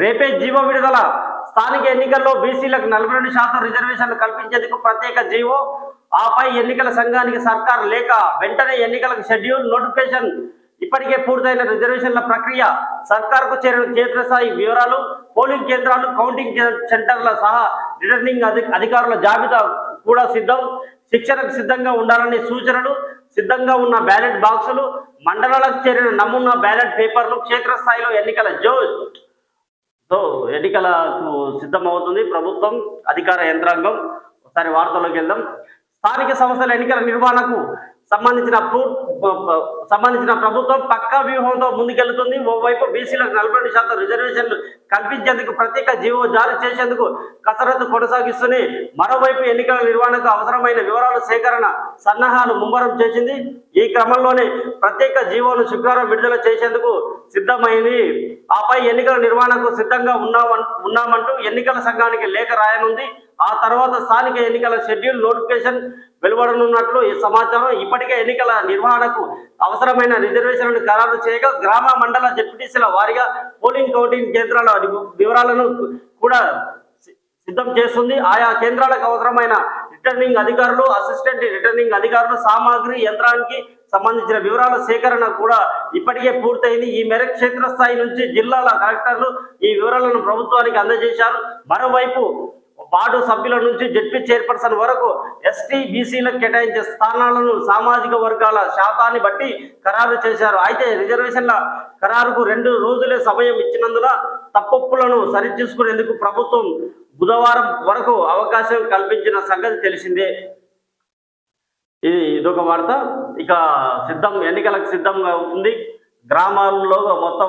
రేపే జీవో విడుదల. స్థానిక ఎన్నికల్లో బీసీలకు నలభై రెండు శాతం రిజర్వేషన్లు కల్పించేందుకు ప్రత్యేక జీవో. ఆపై ఎన్నికల సంఘానికి సర్కార్ లేక వెంటనే ఎన్నికలకు షెడ్యూల్ నోటిఫికేషన్ ఇప్పటికే పూర్తయిన రిజర్వేషన్ల ప్రక్రియ సర్కార్కు చేరిన క్షేత్రస్థాయి వివరాలు పోలింగ్ కేంద్రాలు కౌంటింగ్ సెంటర్ల సహా రిటర్నింగ్ అధికారుల జాబితా కూడా సిద్ధం. శిక్షణకు సిద్ధంగా ఉండాలనే సూచనలు సిద్ధంగా ఉన్న బ్యాలెట్ బాక్సులు మండలాలకు చేరిన నమూనా బ్యాలెట్ పేపర్లు క్షేత్రస్థాయిలో ఎన్నికల జోష్ తో ఎన్నికలకు సిద్ధమవుతుంది ప్రభుత్వం అధికార యంత్రాంగం. ఒకసారి వార్తల్లోకి వెళ్దాం. స్థానిక సంస్థల ఎన్నికల నిర్వహణకు సంబంధించిన పూ- సంబంధించిన ప్రభుత్వం పక్కా వ్యూహంతో ముందుకెళ్తుంది. ఓవైపు బీసీలకు నలభై రెండు శాతం రిజర్వేషన్లు కల్పించేందుకు ప్రత్యేక జీవో జారీ చేసేందుకు కసరత్తు కొనసాగిస్తూనే మరోవైపు ఎన్నికల నిర్వహణకు అవసరమైన వివరాల సేకరణ సన్నాహాలు ముమ్మరం చేసింది. ఈ క్రమంలోనే ప్రత్యేక జీవోను శుక్రవారం విడుదల చేసేందుకు సిద్ధమైంది. ఆపై ఎన్నికల నిర్వహణకు సిద్ధంగా ఉన్నామన్ ఉన్నామంటూ ఎన్నికల సంఘానికి లేఖ రాయనుంది. ఆ తర్వాత స్థానిక ఎన్నికల షెడ్యూల్ నోటిఫికేషన్ వెలువడనున్నట్లు ఈ సమాచారం. ఇప్పటికే ఎన్నికల నిర్వహణ నిర్వహణకు అవసరమైన రిజర్వేషన్లను ఖరారు చేయగా గ్రామ మండల జడ్పీటీసీల వారీగా పోలింగ్ కౌంటింగ్ కేంద్రాల వివరాలను కూడా సిద్ధం చేస్తుంది. ఆయా కేంద్రాలకు అవసరమైన రిటర్నింగ్ అధికారులు అసిస్టెంట్ రిటర్నింగ్ అధికారులు సామాగ్రి యంత్రానికి సంబంధించిన వివరాల సేకరణ కూడా ఇప్పటికే పూర్తయింది. ఈ మేరకు క్షేత్రస్థాయి నుంచి జిల్లాల కలెక్టర్లు ఈ వివరాలను ప్రభుత్వానికి అందజేశారు. మరోవైపు వార్డు సభ్యుల నుంచి జడ్పీ చైర్పర్సన్ వరకు ఎస్టీ బీసీలకు కేటాయించే స్థానాలను సామాజిక వర్గాల శాతాన్ని బట్టి ఖరారు చేశారు. అయితే రిజర్వేషన్ల ఖరారుకు రెండు రోజులే సమయం ఇచ్చినందున తప్పప్పులను సరిచూసుకునేందుకు ప్రభుత్వం బుధవారం వరకు అవకాశం కల్పించిన సంగతి తెలిసిందే. ఇది ఇదొక వార్త. ఇక సిద్ధం ఎన్నికలకు సిద్ధంగా ఉంది. గ్రామాల్లో మొత్తం